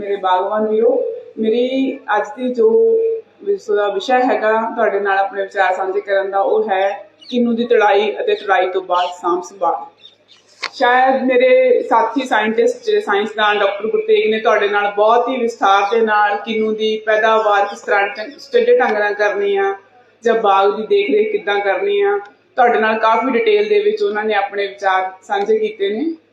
ਮੇਰੇ ਬਾਗਵਾਨ ਵੀਰੋ, ਮੇਰੀ ਅੱਜ ਦੀ ਜੋ ਦਾ ਵਿਸ਼ਾ ਹੈਗਾ ਤੁਹਾਡੇ ਨਾਲ ਆਪਣੇ ਵਿਚਾਰ ਸਾਂਝੇ ਕਰਨ ਦਾ, ਉਹ ਹੈ ਕਿੰਨੂ ਦੀ ਤੜਾਈ ਅਤੇ ਤੜਾਈ ਤੋਂ ਬਾਅਦ ਸਾਂਭ ਸੰਭਾਲ। ਸ਼ਾਇਦ ਮੇਰੇ ਸਾਥੀ ਸਾਇੰਟਿਸਟ ਜਿਹੜੇ ਸਾਇੰਸਦਾਨ ਡਾਕਟਰ ਗੁਰਤੇਗ ਨੇ ਤੁਹਾਡੇ ਨਾਲ ਬਹੁਤ ਹੀ ਵਿਸਥਾਰ ਦੇ ਨਾਲ ਕਿੰਨੂ ਦੀ ਪੈਦਾਵਾਰ ਕਿਸ ਤਰ੍ਹਾਂ ਢੰਗ- ਢੰਗ ਨਾਲ ਕਰਨੀ ਆ, ਜਾਂ ਬਾਗ ਦੀ ਦੇਖ ਰੇਖ ਕਿੱਦਾਂ ਕਰਨੀ ਆ, ਤੁਹਾਡੇ ਨਾਲ ਕਾਫੀ ਡਿਟੇਲ ਦੇ ਵਿੱਚ ਉਹਨਾਂ ਨੇ ਆਪਣੇ ਵਿਚਾਰ ਸਾਂਝੇ ਕੀਤੇ ਨੇ।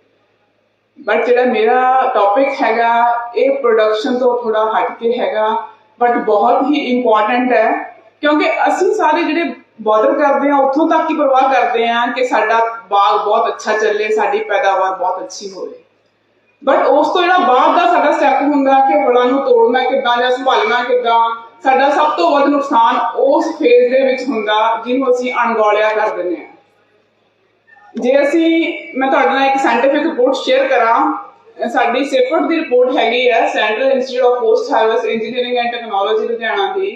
ਬਟ ਜਿਹੜਾ ਮੇਰਾ ਟੌਪਿਕ ਹੈਗਾ, ਇਹ ਪ੍ਰੋਡਕਸ਼ਨ ਤੋਂ ਥੋੜਾ ਹਟ ਕੇ ਹੈਗਾ ਬਟ ਬਹੁਤ ਹੀ ਇੰਪੋਰਟੈਂਟ ਹੈ, ਕਿਉਂਕਿ ਅਸੀਂ ਸਾਰੇ ਜਿਹੜੇ ਬਾਦਰ ਕਰਦੇ ਆ ਉੱਥੋਂ ਤੱਕ ਹੀ ਪਰਵਾਹ ਕਰਦੇ ਆ ਕਿ ਸਾਡਾ ਬਾਗ ਬਹੁਤ ਅੱਛਾ ਚੱਲੇ, ਸਾਡੀ ਪੈਦਾਵਾਰ ਬਹੁਤ ਅੱਛੀ ਹੋਵੇ। ਬਟ ਉਸ ਤੋਂ ਜਿਹੜਾ ਬਾਅਦ ਦਾ ਸਾਡਾ ਸਟੈਪ ਹੁੰਦਾ ਕਿ ਫਲਾਂ ਨੂੰ ਤੋੜਨਾ, ਕਿੱਦਾਂ ਜਾਂ ਸੰਭਾਲਣਾ, ਕਿੱਦਾਂ, ਸਾਡਾ ਸਭ ਤੋਂ ਵੱਧ ਨੁਕਸਾਨ ਉਸ ਫੇਜ਼ ਦੇ ਵਿੱਚ ਹੁੰਦਾ, ਜਿਹਨੂੰ ਅਸੀਂ ਅਣਗੌਲਿਆ ਕਰ ਦਿੰਦੇ ਆ ਜੇ ਅਸੀਂ, ਮੈਂ ਤੁਹਾਡੇ ਨਾਲ ਇੱਕ ਸਾਇੰਟੀਫਿਕ ਰਿਪੋਰਟ ਸ਼ੇਅਰ ਕਰਾਂ, ਸਾਡੀ ਸਿਫਟ ਦੀ ਰਿਪੋਰਟ ਹੈਗੀ ਹੈ central institute of post harvest engineering and technology Ludhiana ਦੀ,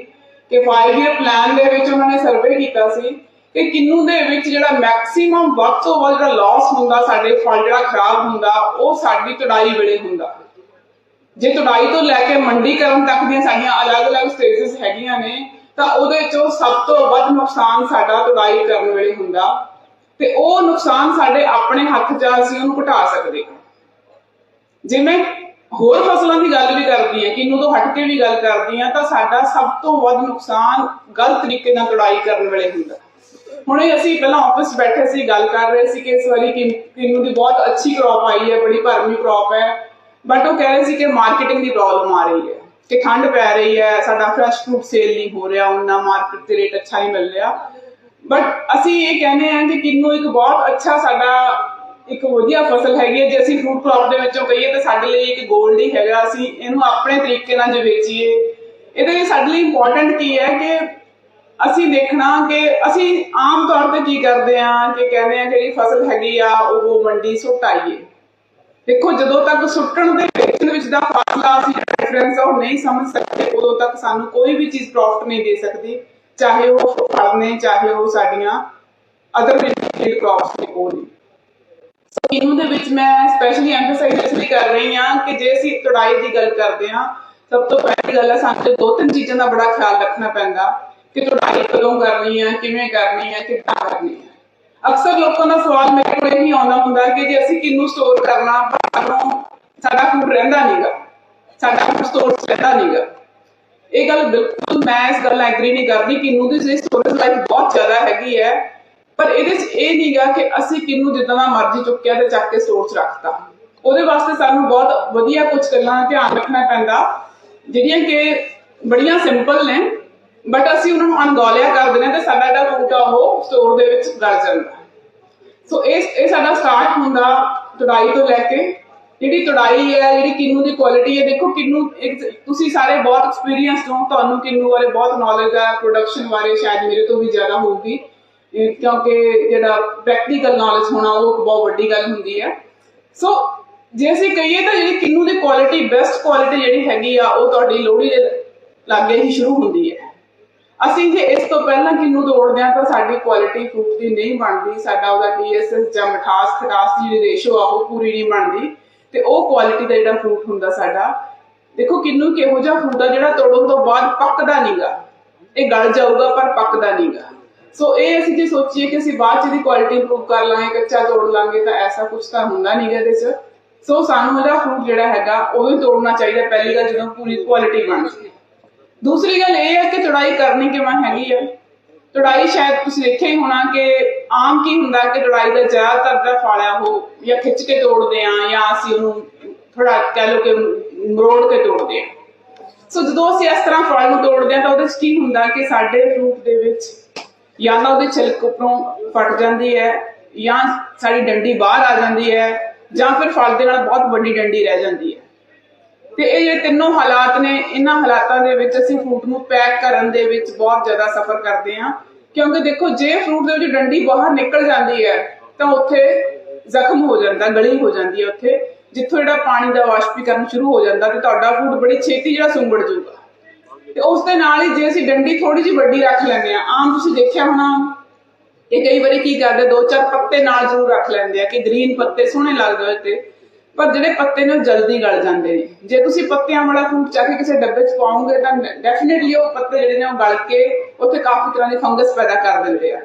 ਕਿ 5 ਇਅਰ ਪਲਾਨ ਦੇ ਵਿੱਚ ਉਹਨਾਂ ਨੇ ਸਰਵੇ ਕੀਤਾ ਸੀ ਕਿ ਕਿੰਨੂ ਦੇ ਵਿੱਚ ਜਿਹੜਾ ਮੈਕਸਿਮਮ ਵੱਧ ਤੋਂ ਵੱਧ ਜਿਹੜਾ ਲਾਸ ਹੁੰਦਾ, ਸਾਡੇ ਫਲ ਜਿਹੜਾ ਖਰਾਬ ਹੁੰਦਾ, ਉਹ ਸਾਡੀ ਤੁੜਾਈ ਵੇਲੇ ਹੁੰਦਾ। ਜੇ ਤੁੜਾਈ ਤੋਂ ਲੈ ਕੇ ਮੰਡੀਕਰਨ ਤੱਕ ਦੀਆਂ ਸਾਡੀਆਂ ਅਲੱਗ-ਅਲੱਗ ਸਟੇਜਸ ਹੈਗੀਆਂ ਨੇ, ਤਾਂ ਉਹਦੇ ਚੋਂ ਸਭ ਤੋਂ ਵੱਧ ਨੁਕਸਾਨ ਸਾਡਾ ਤੁੜਾਈ ਕਰਨ ਵੇਲੇ ਹੁੰਦਾ। ਤੇ ਉਹ ਨੁਕਸਾਨ ਸਾਡੇ ਆਪਣੇ ਹੱਥ 'ਚ ਅਸੀਂ ਉਹਨੂੰ ਘਟਾ ਸਕਦੇ ਹਾਂ। ਜੇ ਮੈਂ ਹੋਰ ਫਸਲਾਂ ਦੀ ਗੱਲ ਵੀ ਕਰਦੀ ਹਾਂ, ਕਿੰਨੂ ਤੋਂ ਹਟ ਕੇ ਵੀ ਗੱਲ ਕਰਦੀ ਹਾਂ, ਤਾਂ ਸਾਡਾ ਸਭ ਤੋਂ ਵੱਧ ਨੁਕਸਾਨ ਗਲਤ ਤਰੀਕੇ ਨਾਲ ਤੁੜਾਈ ਕਰਨ ਵੇਲੇ ਹੁੰਦਾ। ਹੁਣੇ ਅਸੀਂ ਪਹਿਲਾਂ ਆਫਿਸ ਬੈਠੇ ਸੀ, ਗੱਲ ਕਰ ਰਹੇ ਸੀ ਕਿ ਇਸ ਵਾਰੀ ਕਿੰਨੂ ਦੀ ਬਹੁਤ ਅੱਛੀ ਕ੍ਰੌਪ ਆਈ ਹੈ, ਬੜੀ ਭਰਮੀ ਕ੍ਰੌਪ ਹੈ। ਬਟ ਉਹ ਕਹਿ ਰਹੇ ਸੀ ਕਿ ਮਾਰਕੀਟਿੰਗ ਦੀ ਪ੍ਰੋਬਲਮ ਆ ਰਹੀ ਹੈ, ਕਿ ਠੰਡ ਪੈ ਰਹੀ ਹੈ, ਸਾਡਾ ਫਰੈਸ਼ ਫਰੂਟ ਸੇਲ ਨਹੀਂ ਹੋ ਰਿਹਾ ਉਹਨਾਂ ਮਾਰਕੀਟ ਤੇ ਰੇਟ ਅੱਛਾ ਨਹੀਂ ਮਿਲ ਰਿਹਾ। ਬਟ ਅਸੀਂ ਇਹ ਕਹਿੰਦੇ ਹਾਂ ਕਿ ਕਿੰਨੂ ਇੱਕ ਬਹੁਤ ਅੱਛਾ ਸਾਡਾ ਇੱਕ ਵਧੀਆ ਫਸਲ ਹੈਗੀ ਹੈ। ਜੇ ਅਸੀਂ ਫਰੂਟ ਕ੍ਰੌਪ ਦੇ ਵਿੱਚੋਂ ਕਹੀਏ ਤਾਂ ਸਾਡੇ ਲਈ ਇੱਕ 골ਡ ਹੀ ਹੈਗਾ। ਅਸੀਂ ਇਹਨੂੰ ਆਪਣੇ ਤਰੀਕੇ ਨਾਲ ਜੇ ਵੇਚੀਏ, ਇਹਦੇ ਲਈ ਸਾਡੇ ਲਈ ਇੰਪੋਰਟੈਂਟ ਕੀ ਹੈ ਕਿ ਅਸੀਂ ਦੇਖਣਾ ਕਿ ਅਸੀਂ ਆਮ ਤੌਰ ਤੇ ਕੀ ਕਰਦੇ ਆ ਕਿ ਕਹਿੰਦੇ ਆ ਜਿਹੜੀ ਫਸਲ ਹੈਗੀ ਆ, ਉਹ ਮੰਡੀ ਸੁੱਟ ਆਈਏ ਦੇਖੋ, ਜਦੋਂ ਤੱਕ ਸੁੱਟਣ ਦੇ ਵੇਚਣ ਵਿੱਚ ਦਾ ਫਾਸਲਾ ਅਸੀਂ ਡਿਫਰੈਂਸ ਉਹ ਨਹੀਂ ਸਮਝ ਸਕਦੇ, ਉਦੋਂ ਤੱਕ ਸਾਨੂੰ ਕੋਈ ਵੀ ਚੀਜ਼ ਪ੍ਰੋਫਿਟ ਨਹੀਂ ਦੇ ਸਕਦੀ। ਚਾਹੇ ਉਹ ਫਲ ਨੇ, ਚਾਹੇ ਉਹ ਸਾਡੀਆਂ ਅਦਰ ਰਿਲੇਟਡ ਕ੍ਰੌਪਸ ਨੇ, ਉਹ ਨੇ। ਸੋ ਇਹਨੂੰ ਦੇ ਵਿੱਚ ਮੈਂ ਸਪੈਸ਼ਲੀ ਐਮਫਸਾਈਜ਼ ਇਸ ਲਈ ਕਰ ਰਹੀ ਹਾਂ ਕਿ ਜੇ ਅਸੀਂ ਤੁੜਾਈ ਦੀ ਗੱਲ ਕਰਦੇ ਹਾਂ, ਸਭ ਤੋਂ ਪਹਿਲੀ ਗੱਲ ਹੈ ਸਾਨੂੰ ਦੋ ਤਿੰਨ ਚੀਜ਼ਾਂ ਦਾ ਬੜਾ ਖਿਆਲ ਰੱਖਣਾ ਪੈਂਦਾ ਕਿ ਤੁੜਾਈ ਕਦੋਂ ਕਰਨੀ ਹੈ ਕਿਵੇਂ ਕਰਨੀ ਹੈ ਕਿੱਦਾਂ ਕਰਨੀ ਹੈ ਅਕਸਰ ਲੋਕਾਂ ਦਾ ਸਵਾਲ ਮੇਰੇ ਕੋਲ ਇਹ ਆਉਂਦਾ ਹੁੰਦਾ ਕਿ ਜੇ ਅਸੀਂ ਕਿੰਨੂੰ ਸਟੋਰ ਕਰਨਾ, ਬਾਹਰੋਂ ਸਾਡਾ ਫੂਡ ਰਹਿੰਦਾ ਨਹੀਂਗਾ ਸਾਡਾ ਫੂਡ ਸਟੋਰ ਰਹਿੰਦਾ ਨਹੀਂਗਾ ਇਹ ਗੱਲ ਬਿਲਕੁਲ ਮੈਂ ਇਸ ਗੱਲ ਐਗਰੀ ਨਹੀਂ ਕਰਦੀ, ਕਿੰਨੂ ਦੀ ਜਿਹੜੀ ਸਟੋਰੇਜ ਲਾਈਫ ਬਹੁਤ ਜ਼ਿਆਦਾ ਹੈਗੀ ਹੈ। ਪਰ ਇਹਦੇ 'ਚ ਇਹ ਨਹੀਂਗਾ ਕਿ ਅਸੀਂ ਕਿੰਨੂ ਜਿੱਦਾਂ ਮਰਜ਼ੀ ਚੁੱਕਿਆ ਤੇ ਚੱਕ ਕੇ ਸਟੋਰ 'ਚ ਰੱਖਤਾ। ਉਹਦੇ ਵਾਸਤੇ ਸਾਨੂੰ ਬਹੁਤ ਵਧੀਆ ਕੁਝ ਗੱਲਾਂ ਧਿਆਨ ਰੱਖਣਾ ਪੈਂਦਾ, ਜਿਹੜੀਆਂ ਕਿ ਬੜੀਆਂ ਸਿੰਪਲ ਨੇ ਬਟ ਅਸੀਂ ਉਹਨਾਂ ਨੂੰ ਅਣਗੌਲਿਆ ਕਰ ਦਿੰਦੇ ਤੇ ਸਾਡਾ ਜਿਹੜਾ ਫੂਡ ਆ ਉਹ ਸਟੋਰ ਦੇ ਵਿੱਚ ਗਲ ਜਾਂਦਾ। ਸੋ ਇਹ ਇਹ ਸਾਡਾ ਸਟਾਰਟ ਹੁੰਦਾ ਤੁੜਾਈ ਤੋਂ ਲੈ ਕੇ ਜਿਹੜੀ ਤੁੜਾਈ ਹੈ, ਜਿਹੜੀ ਕਿੰਨੂ ਦੀ ਕੁਆਲਿਟੀ ਹੈ, ਦੇਖੋ ਕਿੰਨੂ ਤੁਸੀਂ ਸਾਰੇ ਬਹੁਤ ਐਕਸਪੀਰੀਅੰਸਡ ਹੋ, ਤੁਹਾਨੂੰ ਕਿੰਨੂ ਬਾਰੇ ਬਹੁਤ ਨੌਲੇਜ ਹੈ ਪ੍ਰੋਡਕਸ਼ਨ ਬਾਰੇ ਸ਼ਾਇਦ ਮੇਰੇ ਤੋਂ ਵੀ ਜ਼ਿਆਦਾ ਹੋਊਗੀ। ਕਿਉਂਕਿ ਜਿਹੜਾ ਪ੍ਰੈਕਟੀਕਲ ਨੌਲੇਜ ਹੋਣਾ, ਉਹ ਬਹੁਤ ਵੱਡੀ ਗੱਲ ਹੁੰਦੀ ਹੈ। ਸੋ ਜੇ ਅਸੀਂ ਕਹੀਏ ਤਾਂ ਜਿਹੜੀ ਕਿੰਨੂ ਦੀ ਕੁਆਲਿਟੀ ਬੈਸਟ ਕੁਆਲਿਟੀ ਜਿਹੜੀ ਹੈਗੀ ਆ, ਉਹ ਤੁਹਾਡੀ ਲੋਹੜੀ ਦੇ ਲਾਗੇ ਹੀ ਸ਼ੁਰੂ ਹੁੰਦੀ ਹੈ। ਅਸੀਂ ਜੇ ਇਸ ਤੋਂ ਪਹਿਲਾਂ ਕਿੰਨੂ ਤੋੜਦੇ ਆ ਤਾਂ ਸਾਡੀ ਕੁਆਲਿਟੀ ਫਰੂਟ ਦੀ ਨਹੀਂ ਬਣਦੀ, ਸਾਡਾ ਉਹਦਾ ਟੀਐਸਐਸ ਜਾਂ ਮਿਠਾਸ ਖਟਾਸ ਦੀ ਰੇਸ਼ੋ ਆ, ਉਹ ਪੂਰੀ ਨਹੀਂ ਬਣਦੀ। ਤੇ ਉਹ ਕੁਆਲਿਟੀ ਦਾ ਜਿਹੜਾ ਫਰੂਟ ਹੁੰਦਾ ਸਾਡਾ, ਦੇਖੋ ਕਿੰਨੂ ਕਿਹੋ ਜਿਹਾ ਫਰੂਟ ਜਿਹੜਾ ਤੋੜਨ ਤੋਂ ਬਾਅਦ ਪੱਕਦਾ ਨਹੀਂਗਾ ਇਹ ਗਲ ਜਾਊਗਾ ਪਰ ਪੱਕਦਾ ਨਹੀਂਗਾ ਸੋ ਇਹ ਅਸੀਂ ਜੇ ਸੋਚੀਏ ਕਿ ਅਸੀਂ ਬਾਅਦ ਚ ਦੀ ਕੁਆਲਿਟੀ ਇੰਪਰੂਵ ਕਰ ਲਾਂਗੇ, ਕੱਚਾ ਤੋੜ ਲਾਂਗੇ, ਤਾਂ ਐਸਾ ਕੁਝ ਤਾਂ ਹੁੰਦਾ ਨਹੀਂਗਾ ਇਹਦੇ ਚ। ਸੋ ਸਾਨੂੰ ਇਹਦਾ ਫਰੂਟ ਜਿਹੜਾ ਹੈਗਾ, ਉਹ ਹੀ ਤੋੜਨਾ ਚਾਹੀਦਾ ਪਹਿਲੀ ਗੱਲ ਜਦੋਂ ਪੂਰੀ ਕੁਆਲਿਟੀ ਬਣ ਜਾਵੇ। ਦੂਸਰੀ ਗੱਲ ਇਹ ਹੈ ਕਿ ਤੁੜਾਈ ਕਰਨੀ ਕਿਵੇਂ ਹੈਗੀ ਹੈ ਤੁੜਾਈ ਸ਼ਾਇਦ ਤੁਸੀਂ ਦੇਖਿਆ ਹੀ ਹੋਣਾ ਕਿ ਆਮ ਕੀ ਹੁੰਦਾ ਕਿ ਤੁੜਾਈ ਦਾ ਜ਼ਿਆਦਾਤਰ ਦਾ ਫਾਲਿਆ ਉਹ, ਜਾਂ ਖਿੱਚ ਕੇ ਤੋੜਦੇ ਆ, ਜਾਂ ਅਸੀਂ ਉਹਨੂੰ ਥੋੜਾ ਕਹਿ ਲਓ ਕਿ ਮਰੋੜ ਕੇ ਤੋੜਦੇ ਆ। ਸੋ ਜਦੋਂ ਅਸੀਂ ਇਸ ਤਰ੍ਹਾਂ ਫਲ ਨੂੰ ਤੋੜਦੇ ਆ ਤਾਂ ਉਹਦੇ 'ਚ ਕੀ ਹੁੰਦਾ ਕਿ ਸਾਡੇ ਫਰੂਟ ਦੇ ਵਿੱਚ ਜਾਂ ਤਾਂ ਉਹਦੇ ਛਿਲਕ ਉੱਪਰੋਂ ਫਟ ਜਾਂਦੀ ਹੈ, ਜਾਂ ਸਾਡੀ ਡੰਡੀ ਬਾਹਰ ਆ ਜਾਂਦੀ ਹੈ, ਜਾਂ ਫਿਰ ਫਲ ਦੇ ਨਾਲ ਬਹੁਤ ਵੱਡੀ ਡੰਡੀ ਰਹਿ ਜਾਂਦੀ ਹੈ। ਤੇ ਇਹ ਜਿਹੜੇ ਤਿੰਨੋਂ ਹਾਲਾਤ ਨੇ, ਇਹਨਾਂ ਹਾਲਾਤਾਂ ਦੇ ਵਿੱਚ ਅਸੀਂ ਫਰੂਟ ਨੂੰ ਪੈਕ ਕਰਨ ਦੇ ਵਿੱਚ ਬਹੁਤ ਜ਼ਿਆਦਾ ਸਫਰ ਕਰਦੇ ਹਾਂ। ਕਿਉਂਕਿ ਦੇਖੋ, ਜੇ ਫਰੂਟ ਦੇ ਵਿੱਚ ਡੰਡੀ ਬਾਹਰ ਨਿਕਲ ਜਾਂਦੀ ਹੈ, ਤਾਂ ਉੱਥੇ ਜ਼ਖਮ ਹੋ ਜਾਂਦਾ, ਗਲੀ ਹੋ ਜਾਂਦੀ ਹੈ ਉੱਥੇ। ਜਿੱਥੋਂ ਜਿਹੜਾ ਪਾਣੀ ਦਾ ਵਾਸ਼ਪੀਕਰਨ ਸ਼ੁਰੂ ਹੋ ਜਾਂਦਾ, ਤੇ ਤੁਹਾਡਾ ਫਰੂਟ ਬੜੀ ਛੇਤੀ ਜਿਹੜਾ ਸੁੰਗੜ ਜਾਊਗਾ। ਤੇ ਉਸ ਦੇ ਨਾਲ ਹੀ ਜੇ ਅਸੀਂ ਡੰਡੀ ਥੋੜੀ ਜਿਹੀ ਵੱਡੀ ਰੱਖ ਲੈਂਦੇ ਆ ਆਮ ਤੁਸੀਂ ਦੇਖਿਆ ਹੋਣਾ, ਇਹ ਕਈ ਵਾਰੀ ਕੀ ਕਰਦੇ, ਦੋ ਚਾਰ ਪੱਤੇ ਨਾਲ ਜ਼ਰੂਰ ਰੱਖ ਲੈਂਦੇ ਆ ਕਿ ਗ੍ਰੀਨ ਪੱਤੇ ਸੋਹਣੇ ਲੱਗਦੇ ਹੋਏ ਤੇ ਪਰ ਜਿਹੜੇ ਪੱਤੇ ਨੇ ਉਹ ਜਲਦੀ ਗਲ ਜਾਂਦੇ ਨੇ। ਜੇ ਤੁਸੀਂ ਪੱਤਿਆਂ ਵਾਲਾ ਫਰੂਟ ਚੱਕ ਕੇ ਕਿਸੇ ਡੱਬੇ 'ਚ ਪਾਓਗੇ ਤਾਂ ਡੈਫੀਨਿਟਲੀ ਉਹ ਪੱਤੇ ਜਿਹੜੇ ਨੇ ਉਹ ਗਲ ਕੇ ਉੱਥੇ ਕਾਫੀ ਤਰ੍ਹਾਂ ਦੀ ਫੰਗਸ ਪੈਦਾ ਕਰ ਦਿੰਦੇ ਆ।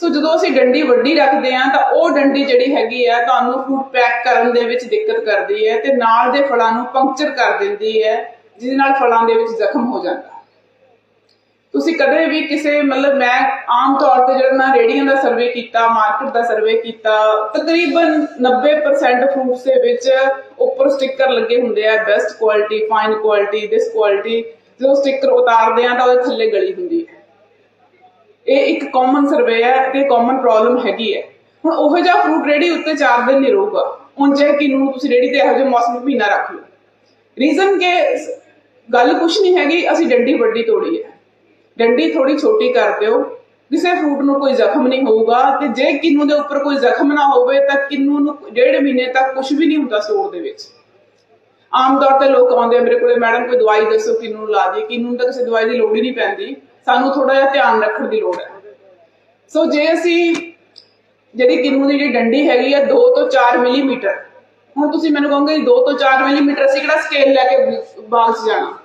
ਸੋ ਜਦੋਂ ਅਸੀਂ ਡੰਡੀ ਵੱਡੀ ਰੱਖਦੇ ਆ ਤਾਂ ਉਹ ਡੰਡੀ ਜਿਹੜੀ ਹੈਗੀ ਆ ਤੁਹਾਨੂੰ ਫਰੂਟ ਪੈਕ ਕਰਨ ਦੇ ਵਿੱਚ ਦਿੱਕਤ ਕਰਦੀ ਹੈ ਤੇ ਨਾਲ ਦੇ ਫਲਾਂ ਨੂੰ ਪੰਕਚਰ ਕਰ ਦਿੰਦੀ ਹੈ, ਜਿਹਦੇ ਨਾਲ ਫਲਾਂ ਦੇ ਵਿੱਚ ਜ਼ਖਮ ਹੋ ਜਾਂਦਾ। ਤੁਸੀਂ ਕਦੇ ਵੀ ਕਿਸੇ, ਮਤਲਬ ਮੈਂ ਆਮ ਤੌਰ ਤੇ ਜਿਹੜਾ ਮੈਂ ਰੇੜੀਆਂ ਦਾ ਸਰਵੇ ਕੀਤਾ ਮਾਰਕੀਟ ਦਾ ਸਰਵੇ ਕੀਤਾ, ਤਕਰੀਬਨ 90% ਫਰੂਟਸ ਦੇ ਵਿੱਚ ਉੱਪਰ ਸਟicker ਲੱਗੇ ਹੁੰਦੇ ਆ best quality fine quality this quality ਜਦੋਂ ਸਟicker ਉਤਾਰਦੇ ਆ ਤਾਂ ਉਹਦੇ ਥੱਲੇ ਗਲੀ ਹੁੰਦੀ ਹੈ। ਇਹ ਇੱਕ ਕਾਮਨ ਸਰਵੇ ਹੈ ਤੇ ਕਾਮਨ ਪ੍ਰੋਬਲਮ ਹੈਗੀ ਹੈ। ਹੁਣ ਉਹੋ ਜਿਹਾ ਫਰੂਟ ਰੇੜੀ ਉੱਤੇ 4 ਦਿਨ ਨਹੀਂ ਰਹੂਗਾ। ਉਂਝ ਕਿ ਨੂੰ ਤੁਸੀਂ ਰੇੜੀ ਤੇ ਇਹੋ ਜਿਹੇ ਮੌਸਮ ਮਹੀਨਾ ਰੱਖ ਲਓ। ਰੀਜ਼ਨ ਕਿ ਗੱਲ ਕੁਛ ਨਹੀਂ ਹੈਗੀ, ਅਸੀਂ ਡੰਡੀ ਵੱਡੀ ਤੋੜੀ ਹੈ। ਡੰਡੀ ਥੋੜੀ ਛੋਟੀ ਕਰ ਦਿਓ। ਕਿਸੇ ਫਰੂਟ ਨੂੰ ਕੋਈ ਜ਼ਖਮ ਨਹੀਂ ਹੋਊਗਾ ਤੇ ਜੇ ਕਿੰਨੂ ਦੇ ਉੱਪਰ ਕੋਈ ਜ਼ਖਮ ਨਾ ਹੋਵੇ ਤਾਂ ਕਿੰਨੂ ਨੂੰ ਡੇਢ ਮਹੀਨੇ ਤੱਕ ਕੁਝ ਵੀ ਨਹੀਂ ਹੁੰਦਾ ਸੋਰ ਦੇ ਵਿੱਚ। ਆਮ ਤੌਰ ਤੇ ਲੋਕ ਆਉਂਦੇ ਮੇਰੇ ਕੋਲੇ, ਮੈਡਮ, ਕੋਈ ਦਵਾਈ ਦੱਸੋ ਕਿੰਨੂ ਨੂੰ ਲਾ ਦਈਏ? ਕਿੰਨੂ ਤਾਂ ਕਿਸੇ ਦਵਾਈ ਦੀ ਲੋੜ ਹੀ ਨਹੀਂ ਪੈਂਦੀ। ਸਾਨੂੰ ਥੋੜਾ ਜਿਹਾ ਧਿਆਨ ਰੱਖਣ ਦੀ ਲੋੜ ਹੈ। ਸੋ ਜੇ ਅਸੀਂ ਜਿਹੜੀ ਕਿੰਨੂ ਦੀ ਜਿਹੜੀ ਡੰਡੀ ਹੈਗੀ ਆ 2 ਤੋਂ 4 ਮਿਲੀਮੀਟਰ। ਹੁਣ ਤੁਸੀਂ ਮੈਨੂੰ ਕਹੋਗੇ 2 ਤੋਂ 4 ਮਿਲੀਮੀਟਰ ਅਸੀਂ ਕਿਹੜਾ ਸਕੇਲ ਲੈ ਕੇ ਬਾਲ 'ਚ ਜਾਣਾ?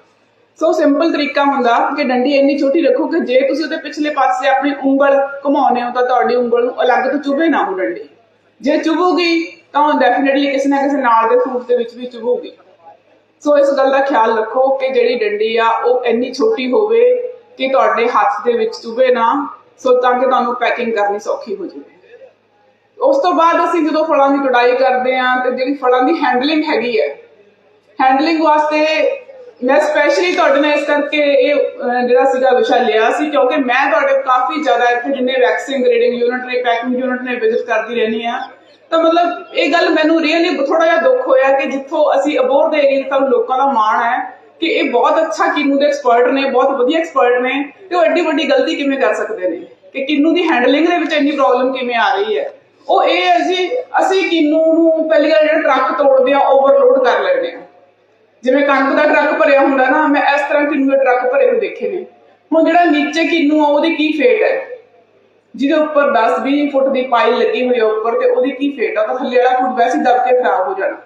ਸੋ ਸਿੰਪਲ ਤਰੀਕਾ ਹੁੰਦਾ ਕਿ ਡੰਡੀ ਇੰਨੀ ਛੋਟੀ ਰੱਖੋ ਕਿ ਜੇ ਤੁਸੀਂ ਉਹਦੇ ਪਿਛਲੇ ਪਾਸੇ ਆਪਣੀ ਉਂਗਲ ਘੁਮਾਉਨੇ ਹੋ ਤਾਂ ਤੁਹਾਡੀ ਉਂਗਲ ਨੂੰ ਅਲੱਗ ਤੋਂ ਚੁਭੇ ਨਾ ਉਹ ਡੰਡੀ। ਜੇ ਚੁਭੂਗੀ ਤਾਂ ਡੈਫੀਨਿਟਲੀ ਕਿਸੇ ਨਾ ਕਿਸੇ ਨਾਲ ਦੇ ਫਰੂਟ ਦੇ ਵਿੱਚ ਵੀ ਚੁਭੂਗੀ। ਸੋ ਇਸ ਗੱਲ ਦਾ ਖਿਆਲ ਰੱਖੋ ਕਿ ਜਿਹੜੀ ਡੰਡੀ ਆ ਉਹ ਇੰਨੀ ਛੋਟੀ ਹੋਵੇ ਕਿ ਤੁਹਾਡੇ ਹੱਥ ਦੇ ਵਿੱਚ ਚੁਭੇ ਨਾ, ਸੋ ਤਾਂ ਕਿ ਤੁਹਾਨੂੰ ਪੈਕਿੰਗ ਕਰਨੀ ਸੌਖੀ ਹੋ ਜਾਵੇ। ਉਸ ਤੋਂ ਬਾਅਦ ਅਸੀਂ ਜਦੋਂ ਫਲਾਂ ਦੀ ਕਟਾਈ ਕਰਦੇ ਆਂ ਤੇ ਜਿਹੜੀ ਫਲਾਂ ਦੀ ਹੈਂਡਲਿੰਗ ਹੈਗੀ ਹੈ ਹੈਂਡਲਿੰਗ ਵਾਸਤੇ ਮੈਂ ਸਪੈਸ਼ਲੀ ਤੁਹਾਡੇ ਨਾਲ ਇਸ ਕਰਕੇ ਇਹ ਅਹ, ਜਿਹੜਾ ਸੀਗਾ ਵਿਸ਼ਾ ਲਿਆ ਸੀ ਕਿਉਂਕਿ ਮੈਂ ਤੁਹਾਡੇ ਕਾਫੀ ਜ਼ਿਆਦਾ ਇੱਥੇ ਜਿੰਨੇ ਵੈਕਸਿੰਗ ਗ੍ਰੇਡਿੰਗ ਯੂਨਿਟ ਨੇ ਪੈਕਿੰਗ ਯੂਨਿਟ ਨੇ ਵਿਜ਼ਿਟ ਕਰਦੀ ਰਹਿੰਦੀ ਆ ਤਾਂ ਮਤਲਬ ਇਹ ਗੱਲ ਮੈਨੂੰ ਰੀਅਲੀ ਥੋੜਾ ਜਿਹਾ ਦੁੱਖ ਹੋਇਆ ਕਿ ਜਿੱਥੋਂ ਅਸੀਂ ਅਬੋਰ ਦੇ ਏਰੀਆ ਤੋਂ ਲੋਕਾਂ ਦਾ ਮਾਣ ਹੈ ਕਿ ਇਹ ਬਹੁਤ ਅੱਛਾ ਕਿੰਨੂ ਦੇ ਐਕਸਪਰਟ ਨੇ ਬਹੁਤ ਵਧੀਆ ਐਕਸਪਰਟ ਨੇ ਤੇ ਉਹ ਐਡੀ ਵੱਡੀ ਗਲਤੀ ਕਿਵੇਂ ਕਰ ਸਕਦੇ ਨੇ? ਕਿ ਕਿੰਨੂ ਦੀ ਹੈਂਡਲਿੰਗ ਦੇ ਵਿੱਚ ਇੰਨੀ ਪ੍ਰੋਬਲਮ ਕਿਵੇਂ ਆ ਰਹੀ ਹੈ? ਉਹ ਇਹ ਹੈ ਜੀ ਅਸੀਂ ਕਿੰਨੂ ਨੂੰ ਪਹਿਲੀ ਗੱਲ ਜਿਹੜਾ ਟਰੱਕ ਤੋੜਦੇ ਆ ਓਵਰਲੋਡ ਕਰ ਲੈਂਦੇ ਆ ਜਿਵੇਂ ਕਣਕ ਦਾ ਟਰੱਕ ਭਰਿਆ ਹੁੰਦਾ ਨਾ, ਮੈਂ ਇਸ ਤਰ੍ਹਾਂ ਕਿੰਨੂ ਦੇ ਟਰੱਕ ਭਰੇ ਹੋਏ ਦੇਖੇ ਨੇ। ਹੁਣ ਜਿਹੜਾ ਨੀਚੇ ਕਿੰਨੂ ਆ, ਉਹਦੀ ਕੀ ਫੇਟ ਹੈ? ਜਿਹਦੇ ਉੱਪਰ 10-20 ਫੁੱਟ ਦੀ ਪਾਈ ਲੱਗੀ ਹੋਈ ਹੈ ਉੱਪਰ ਤੇ ਉਹਦੀ ਕੀ ਫੇਟ ਆ? ਤਾਂ ਥੱਲੇ ਵਾਲਾ ਫੁੱਟ ਵੈਸੇ ਹੀ ਕੇ ਖਰਾਬ ਹੋ ਜਾਣਾ।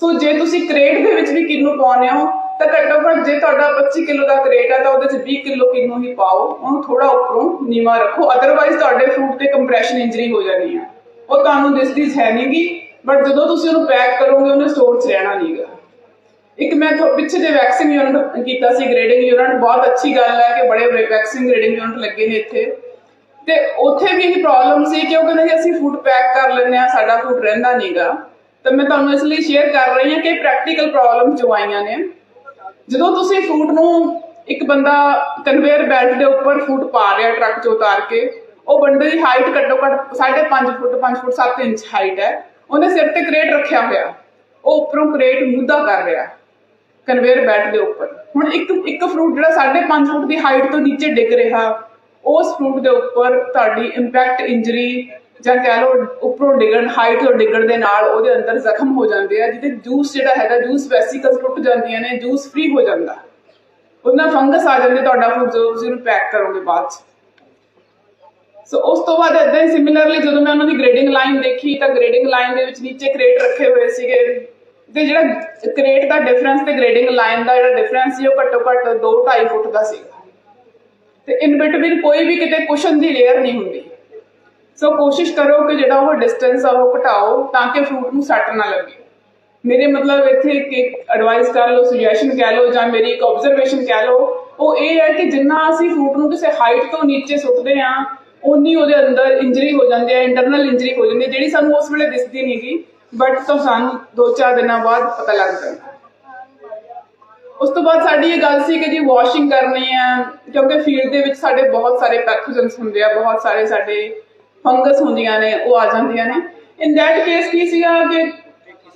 ਸੋ ਜੇ ਤੁਸੀਂ ਕ੍ਰੇਟ ਦੇ ਵਿੱਚ ਵੀ ਕਿੰਨੂ ਪਾਉਂਦੇ ਹੋ, ਤਾਂ ਘੱਟੋ ਘੱਟ ਜੇ ਤੁਹਾਡਾ 25 ਕਿਲੋ ਦਾ ਕ੍ਰੇਟ ਹੈ ਤਾਂ ਉਹਦੇ 'ਚ 20 ਕਿਲੋ ਕਿੰਨੂ ਹੀ ਪਾਓ। ਉਹਨੂੰ ਥੋੜਾ ਉੱਪਰੋਂ ਨੀਵਾ ਰੱਖੋ। ਅਦਰਵਾਈਜ਼ ਤੁਹਾਡੇ ਫਰੂਟ ਤੇ ਕੰਪਰੈਸ਼ਨ ਇੰਜਰੀ ਹੋ ਜਾਣੀ ਆ। ਉਹ ਤੁਹਾਨੂੰ ਦਿਸਦੀ ਹੈ ਨਹੀਂਗੀ ਬਟ ਜਦੋਂ ਤੁਸੀਂ ਉਹਨੂੰ ਪੈਕ ਕਰੋਗੇ, ਉਹਨੇ ਸਟੋਰ 'ਚ ਰਹਿਣਾ ਨਹੀਂਗਾ ਇੱਕ ਮੈਂ ਪਿੱਛੇ ਜੇ ਵੈਕਸਿੰਗ ਯੂਨਿਟ ਕੀਤਾ ਸੀ ਗ੍ਰੇਡਿੰਗ ਯੂਨਿਟ ਬਹੁਤ ਅੱਛੀ ਗੱਲ ਹੈ ਕਿ ਬੜੇ ਵੈਕਸਿੰਗ ਗ੍ਰੇਡਿੰਗ ਯੂਨਿਟ ਲੱਗੇ ਨੇ ਇੱਥੇ। ਤੇ ਉੱਥੇ ਵੀ ਇਹ ਪ੍ਰੋਬਲਮ ਸੀ ਕਿ ਉਹ ਕਹਿੰਦੇ ਅਸੀਂ ਫੂਡ ਪੈਕ ਕਰ ਲੈਂਦੇ ਆ ਸਾਡਾ ਫੂਡ ਰਹਿੰਦਾ ਨਹੀਂਗਾ ਤਾਂ ਮੈਂ ਤੁਹਾਨੂੰ ਇਸ ਲਈ ਸ਼ੇਅਰ ਕਰ ਰਹੀ ਹਾਂ ਕਿ ਪ੍ਰੈਕਟੀਕਲ ਪ੍ਰੋਬਲਮ ਜੋ ਆਈਆਂ ਨੇ। ਜਦੋਂ ਤੁਸੀਂ ਫੂਡ ਨੂੰ ਇੱਕ ਬੰਦਾ ਕਨਵੇਅਰ ਬੈਲਟ ਦੇ ਉੱਪਰ ਫੂਡ ਪਾ ਰਿਹਾ ਟਰੱਕ 'ਚ ਉਤਾਰ ਕੇ, ਉਹ ਬੰਦੇ ਦੀ ਹਾਈਟ ਘੱਟੋ ਘੱਟ 5.5 ਫੁੱਟ 5 ਫੁੱਟ 7 ਇੰਚ ਹਾਈਟ ਹੈ। ਉਹਨੇ ਸਿਰ ਤੇ ਕ੍ਰੇਟ ਰੱਖਿਆ ਹੋਇਆ। ਉਹ ਉੱਪਰੋਂ ਕ੍ਰੇਟ ਮੁੱਦਾ ਕਰ ਰਿਹਾ। ਕਨਵੇਅਰ ਬੈਲਟ ਦੇ ਉੱਪਰ। ਹੁਣ ਇੱਕ ਇੱਕ ਫਰੂਟ ਜਿਹੜਾ 5.5 ਫੁੱਟ ਦੀ ਹਾਈਟ ਤੋਂ ਨੀਚੇ ਡਿੱਗ ਰਿਹਾ, ਉਸ ਫਰੂਟ ਦੇ ਉੱਪਰ ਤੁਹਾਡੀ ਇੰਪੈਕਟ ਇੰਜਰੀ ਜਾਂ ਕਹਿ ਲਓ ਉੱਪਰੋਂ ਡਿੱਗਣ ਹਾਈਟ ਤੋਂ ਡਿੱਗਣ ਦੇ ਨਾਲ ਉਹਦੇ ਅੰਦਰ ਜ਼ਖਮ ਹੋ ਜਾਂਦੇ ਆ, ਜਿਹਦੇ ਜੂਸ ਜਿਹੜਾ ਹੈਗਾ ਜੂਸ ਵੈਸੀਕਲਸ ਟੁੱਟ ਜਾਂਦੀਆਂ ਨੇ ਜੂਸ ਫ੍ਰੀ ਹੋ ਜਾਂਦਾ। ਉਹਦੇ ਫੰਗਸ ਆ ਜਾਂਦੇ ਤੁਹਾਡਾ ਫਰੂਟ ਜਦੋਂ ਤੁਸੀਂ ਉਹਨੂੰ ਪੈਕ ਕਰੋਗੇ ਬਾਅਦ ਚ। ਸੋ ਉਸ ਤੋਂ ਬਾਅਦ ਇਦਾਂ ਹੀ ਸਿਮਿਲਰਲੀ ਜਦੋਂ ਮੈਂ ਉਹਨਾਂ ਦੀ ਗ੍ਰੇਡਿੰਗ ਲਾਈਨ ਦੇਖੀ, ਤਾਂ ਗ੍ਰੇਡਿੰਗ ਲਾਈਨ ਦੇ ਵਿੱਚ ਨੀਚੇ ਕ੍ਰੇਟ ਰੱਖੇ ਹੋਏ ਸੀਗੇ। ਤੇ ਜਿਹੜਾ ਕ੍ਰੇਟ ਦਾ ਡਿਫਰੈਂਸ ਤੇ ਗ੍ਰੇਡਿੰਗ ਲਾਈਨ ਦਾ ਜਿਹੜਾ ਡਿਫਰੈਂਸ ਸੀ, ਉਹ ਘੱਟੋ ਘੱਟ 2.5 ਫੁੱਟ ਦਾ ਸੀਗਾ। ਤੇ ਇਨ ਬਿਟਵੀਨ ਕੋਈ ਵੀ ਕਿਤੇ ਕੁਸ਼ਨ ਦੀ ਲੇਅਰ ਨਹੀਂ ਹੁੰਦੀ। ਸੋ ਕੋਸ਼ਿਸ਼ ਕਰੋ ਕਿ ਜਿਹੜਾ ਉਹ ਡਿਸਟੈਂਸ ਆ, ਉਹ ਘਟਾਓ ਤਾਂ ਕਿ ਫਰੂਟ ਨੂੰ ਸੱਟ ਨਾ ਲੱਗੇ। ਮੇਰੇ ਮਤਲਬ ਇੱਥੇ ਇੱਕ ਐਡਵਾਈਸ ਕਰ ਲਓ ਸੁਜੈਸ਼ਨ ਕਹਿ ਲਓ ਜਾਂ ਮੇਰੀ ਇੱਕ ਆਬਜ਼ਰਵੇਸ਼ਨ ਕਹਿ ਲਓ, ਉਹ ਇਹ ਹੈ ਕਿ ਜਿੰਨਾ ਅਸੀਂ ਫਰੂਟ ਨੂੰ ਕਿਸੇ ਹਾਈਟ ਤੋਂ ਨੀਚੇ ਸੁੱਟਦੇ ਆ ਉਨੀ ਉਹਦੇ ਅੰਦਰ ਇੰਜਰੀ ਹੋ ਜਾਂਦੀ ਹੈ ਇੰਟਰਨਲ ਇੰਜਰੀ ਹੋ ਜਾਂਦੀ ਹੈ, ਜਿਹੜੀ ਸਾਨੂੰ ਉਸ ਵੇਲੇ ਦਿਸਦੀ ਨਹੀਂਗੀ ਬਟ ਤਾਂ ਸਾਨੂੰ 2-4 ਦਿਨਾਂ ਬਾਅਦ ਪਤਾ ਲੱਗ ਜਾਂਦਾ। ਉਸ ਤੋਂ ਬਾਅਦ ਸਾਡੀ ਇਹ ਗੱਲ ਸੀ ਕਿ ਜੀ ਵਾਸ਼ਿੰਗ ਕਰਨੀ ਹੈ ਕਿਉਂਕਿ ਫੀਲਡ ਦੇ ਵਿੱਚ ਸਾਡੇ ਬਹੁਤ ਸਾਰੇ ਪੈਥੋਜਨਸ ਹੁੰਦੇ ਆ, ਬਹੁਤ ਸਾਰੇ ਸਾਡੇ ਫੰਗਸ ਹੁੰਦੀਆਂ ਨੇ, ਉਹ ਆ ਜਾਂਦੀਆਂ ਨੇ। ਇਨ ਦੈਟ ਕੇਸ ਕੀ ਸੀਗਾ ਕਿ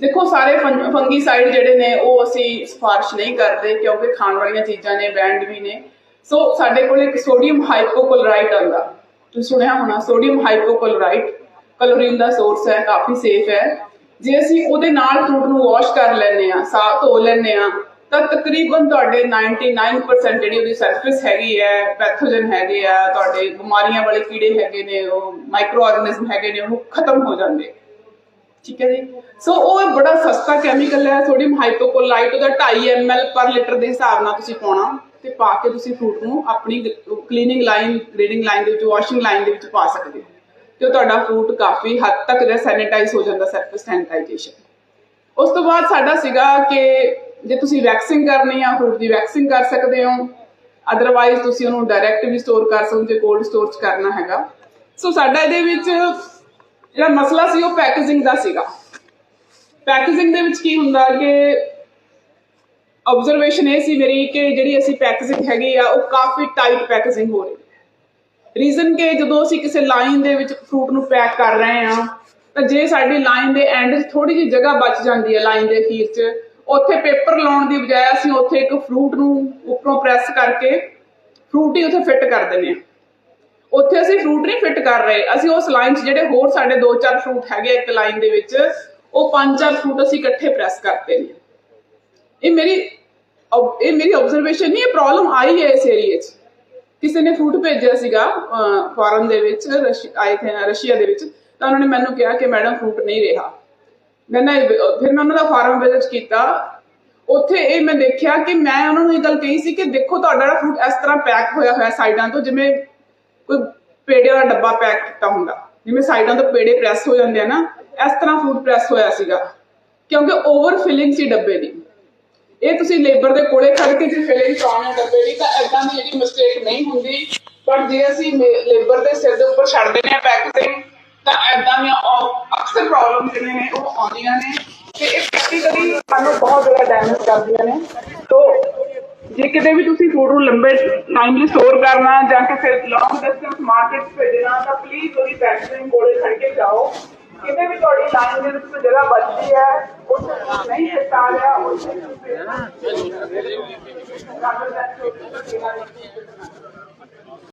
ਦੇਖੋ ਸਾਰੇ ਫੰਗੀਸਾਈਡ ਜਿਹੜੇ ਨੇ ਉਹ ਅਸੀਂ ਸਿਫਾਰਿਸ਼ ਨਹੀਂ ਕਰਦੇ, ਕਿਉਂਕਿ ਖਾਣ ਵਾਲੀਆਂ ਚੀਜ਼ਾਂ ਨੇ ਬੈਂਡ ਵੀ ਨੇ। ਸੋ ਸਾਡੇ ਕੋਲ ਇੱਕ ਸੋਡੀਅਮ ਹਾਈਪੋਕਲੋਰਾਈਡ ਆਉਂਦਾ। ਤੁਸੀਂ ਸੁਣਿਆ ਹੋਣਾ ਸੋਡੀਅਮ ਹਾਈਪੋਕਲੋਰਾਈਡ ਕਲੋਰੀਨ ਦਾ ਸੋਰਸ ਹੈ, ਕਾਫੀ ਸੇਫ ਹੈ। ਜੇ ਅਸੀਂ ਉਹਦੇ ਨਾਲ ਫਰੂਟ ਨੂੰ ਵਾਸ਼ ਕਰ ਲੈਂਦੇ ਆ ਸਾਫ਼ ਧੋ ਲੈਂਦੇ ਆ ਤਾਂ ਤਕਰੀਬਨ ਤੁਹਾਡੇ 99% ਜਿਹੜੀ ਉਹਦੀ ਸਰਫੇਸ ਹੈਗੀ ਹੈ ਪੈਥੋਜਨ ਹੈਗੇ ਆ, ਤੁਹਾਡੇ ਬਿਮਾਰੀਆਂ ਵਾਲੇ ਕੀੜੇ ਹੈਗੇ ਨੇ, ਉਹ ਮਾਈਕਰੋ ਆਰਗੇਨਿਜ਼ਮ ਹੈਗੇ ਨੇ ਉਹ ਖਤਮ ਹੋ ਜਾਂਦੇ। ਠੀਕ ਹੈ ਜੀ? ਸੋ ਉਹ ਬੜਾ ਸਸਤਾ ਕੈਮੀਕਲ ਹੈ ਸੋਡੀਅਮ ਹਾਈਪੋਕਲੋਰਾਈਟ ਉਹਦਾ 2.5 ml ਪਰ ਲੀਟਰ ਦੇ ਹਿਸਾਬ ਨਾਲ ਤੁਸੀਂ ਪਾਉਣਾ ਤੇ ਪਾ ਕੇ ਤੁਸੀਂ ਫਰੂਟ ਨੂੰ ਆਪਣੀ ਕਲੀਨਿੰਗ ਲਾਈਨ ਗ੍ਰੇਡਿੰਗ ਲਾਈਨ ਦੇ ਵਿੱਚ ਵਾਸ਼ਿੰਗ ਲਾਈਨ ਦੇ ਵਿੱਚ ਪਾ ਸਕਦੇ ਹੋ। ਤੇ ਉਹ ਤੁਹਾਡਾ ਫਰੂਟ ਕਾਫੀ ਹੱਦ ਤੱਕ ਜਿਹੜਾ ਸੈਨੀਟਾਈਜ਼ ਹੋ ਜਾਂਦਾ ਸੈਲਫ ਸੈਨੀਟਾਈਜੇਸ਼ਨ ਉਸ ਤੋਂ ਬਾਅਦ ਸਾਡਾ ਸੀਗਾ ਕਿ ਜੇ ਤੁਸੀਂ ਵੈਕਸਿੰਗ ਕਰਨੀ ਆ ਫਰੂਟ ਦੀ ਵੈਕਸਿੰਗ ਕਰ ਸਕਦੇ ਹੋ। ਅਦਰਵਾਈਜ਼ ਤੁਸੀਂ ਉਹਨੂੰ ਡਾਇਰੈਕਟ ਵੀ ਸਟੋਰ ਕਰ ਸਕਦੇ ਹੋ, ਜੇ ਕੋਲਡ ਸਟੋਰ 'ਚ ਕਰਨਾ ਹੈਗਾ। ਸੋ ਸਾਡਾ ਇਹਦੇ ਵਿੱਚ ਜਿਹੜਾ ਮਸਲਾ ਸੀ, ਉਹ ਪੈਕੇਜਿੰਗ ਦਾ ਸੀਗਾ। ਪੈਕੇਜਿੰਗ ਦੇ ਵਿੱਚ ਕੀ ਹੁੰਦਾ ਕਿ ਆਬਜ਼ਰਵੇਸ਼ਨ ਇਹ ਸੀ ਮੇਰੀ ਕਿ ਜਿਹੜੀ ਅਸੀਂ ਪੈਕੇਜਿੰਗ ਹੈਗੀ ਆ, ਉਹ ਕਾਫੀ ਟਾਈਟ ਪੈਕੇਜਿੰਗ ਹੋ ਰਹੀ। ਰੀਜ਼ਨ ਕਿ ਜਦੋਂ ਅਸੀਂ ਕਿਸੇ ਲਾਈਨ ਦੇ ਵਿੱਚ ਫਰੂਟ ਨੂੰ ਪੈਕ ਕਰ ਰਹੇ ਹਾਂ, ਤਾਂ ਜੇ ਸਾਡੀ ਲਾਈਨ ਦੇ ਐਂਡ 'ਚ ਥੋੜੀ ਜਿਹੀ ਜਗ੍ਹਾ ਬਚ ਜਾਂਦੀ ਹੈ ਲਾਈਨ ਦੇ ਅਖੀਰ 'ਚ, ਉੱਥੇ ਪੇਪਰ ਲਾਉਣ ਦੀ ਬਜਾਏ ਅਸੀਂ ਉੱਥੇ ਇੱਕ ਫਰੂਟ ਨੂੰ ਉੱਪਰੋਂ ਪ੍ਰੈਸ ਕਰਕੇ ਫਰੂਟ ਹੀ ਉੱਥੇ ਫਿੱਟ ਕਰ ਦਿੰਦੇ ਹਾਂ। ਉੱਥੇ ਅਸੀਂ ਫਰੂਟ ਨਹੀਂ ਫਿੱਟ ਕਰ ਰਹੇ। ਅਸੀਂ ਉਸ ਲਾਈਨ 'ਚ ਜਿਹੜੇ ਹੋਰ ਸਾਡੇ ਦੋ ਚਾਰ ਫਰੂਟ ਹੈਗੇ ਇੱਕ ਲਾਈਨ ਦੇ ਵਿੱਚ, ਉਹ ਪੰਜ ਚਾਰ ਫਰੂਟ ਅਸੀਂ ਇਕੱਠੇ ਪ੍ਰੈਸ ਕਰਤੇ ਨੇ ਇਹ ਮੇਰੀ ਇਹ ਮੇਰੀ ਆਬਜ਼ਰਵੇਸ਼ਨ ਨਹੀਂ, ਇਹ ਪ੍ਰੋਬਲਮ ਆਈ ਹੈ ਇਸ ਏਰੀਏ 'ਚ। ਕਿਸੇ ਨੇ ਫਰੂਟ ਭੇਜਿਆ ਸੀਗਾ ਫੋਰਨ ਦੇ ਵਿੱਚ ਆਏ ਥੇ, ਰਸ਼ੀਆ ਦੇ ਵਿੱਚ, ਤਾਂ ਉਹਨਾਂ ਨੇ ਮੈਨੂੰ ਕਿਹਾ ਕਿ ਮੈਡਮ ਫਰੂਟ ਨਹੀਂ ਰਿਹਾ। ਮੈਂ ਨਾ ਫਿਰ ਮੈਂ ਉਹਨਾਂ ਦਾ ਫਾਰਮ ਵਿਜ਼ਿਟ ਕੀਤਾ। ਉੱਥੇ ਇਹ ਮੈਂ ਦੇਖਿਆ ਕਿ ਮੈਂ ਉਹਨਾਂ ਨੂੰ ਇਹ ਗੱਲ ਕਹੀ ਸੀ ਕਿ ਦੇਖੋ ਤੁਹਾਡਾ ਫਰੂਟ ਇਸ ਤਰ੍ਹਾਂ ਪੈਕ ਹੋਇਆ ਹੋਇਆ ਸਾਈਡਾਂ ਤੋਂ, ਜਿਵੇਂ ਕੋਈ ਪੇੜੇ ਦਾ ਡੱਬਾ ਪੈਕ ਕੀਤਾ ਹੁੰਦਾ। ਜਿਵੇਂ ਸਾਈਡਾਂ ਤੋਂ ਪੇੜੇ ਪ੍ਰੈਸ ਹੋ ਜਾਂਦੇ ਆ ਨਾ, ਇਸ ਤਰ੍ਹਾਂ ਫਰੂਟ ਪ੍ਰੈਸ ਹੋਇਆ ਸੀਗਾ। ਕਿਉਂਕਿ ਓਵਰ ਫਿਲਿੰਗ ਸੀ ਡੱਬੇ ਦੀ। ਇਹ ਤੁਸੀਂ ਲੇਬਰ ਦੇ ਕੋਲੇ ਖੜ ਕੇ ਜੇ ਫਿਲਿੰਗ ਕਰਾਉਣੇ ਡੱਬੇ ਦੀ ਤਾਂ ਐਦਾਂ ਦੀ ਜਿਹੜੀ ਮਿਸਟੇਕ ਨਹੀਂ ਹੁੰਦੀ ਪਰ ਜੇ ਅਸੀਂ ਲੇਬਰ ਦੇ ਸਿਰ ਦੇ ਉੱਪਰ ਛੱਡ ਦਿੰਦੇ ਆ ਪੈਕੇਜਿੰਗ ਤਾਂ ਐਦਾਂ ਦੀਆਂ ਔ- ਅਕਸਰ ਪ੍ਰੋਬਲਮ ਜਿਹੜੀਆਂ ਨੇ, ਉਹ ਆਉਂਦੀਆਂ ਨੇ, ਤੇ ਇਹ ਪ੍ਰੈਕਟੀਕਲੀ ਸਾਨੂੰ ਬਹੁਤ ਜ਼ਿਆਦਾ ਡੈਮੇਜ ਕਰਦੀਆਂ ਨੇ। ਤੋਂ ਜੇ ਕਿਤੇ ਵੀ ਤੁਸੀਂ ਫੂਡ ਨੂੰ ਲੰਬੇ ਟਾਈਮ ਲਈ ਸਟੋਰ ਕਰਨਾ ਜਾਂ ਕਿ ਫਿਰ ਲੌਂਗ ਡਿਸਟੈਂਸ ਮਾਰਕੀਟ ਭੇਜਣਾ, ਤਾਂ ਪਲੀਜ਼ ਉਹਦੀ ਪੈਕੇਜਿੰਗ ਕੋਲੇ ਖੜ ਕੇ ਜਾਓ। ਕਿਤੇ ਵੀ ਤੁਹਾਡੀ ਲਾਈਨ ਦੇ ਵਿੱਚ ਜਗ੍ਹਾ ਬਚਦੀ ਹੈ, ਉੱਥੇ ਨਹੀਂ ਹਟਾ ਲਿਆ ਉੱਥੇ ਤੁਸੀਂ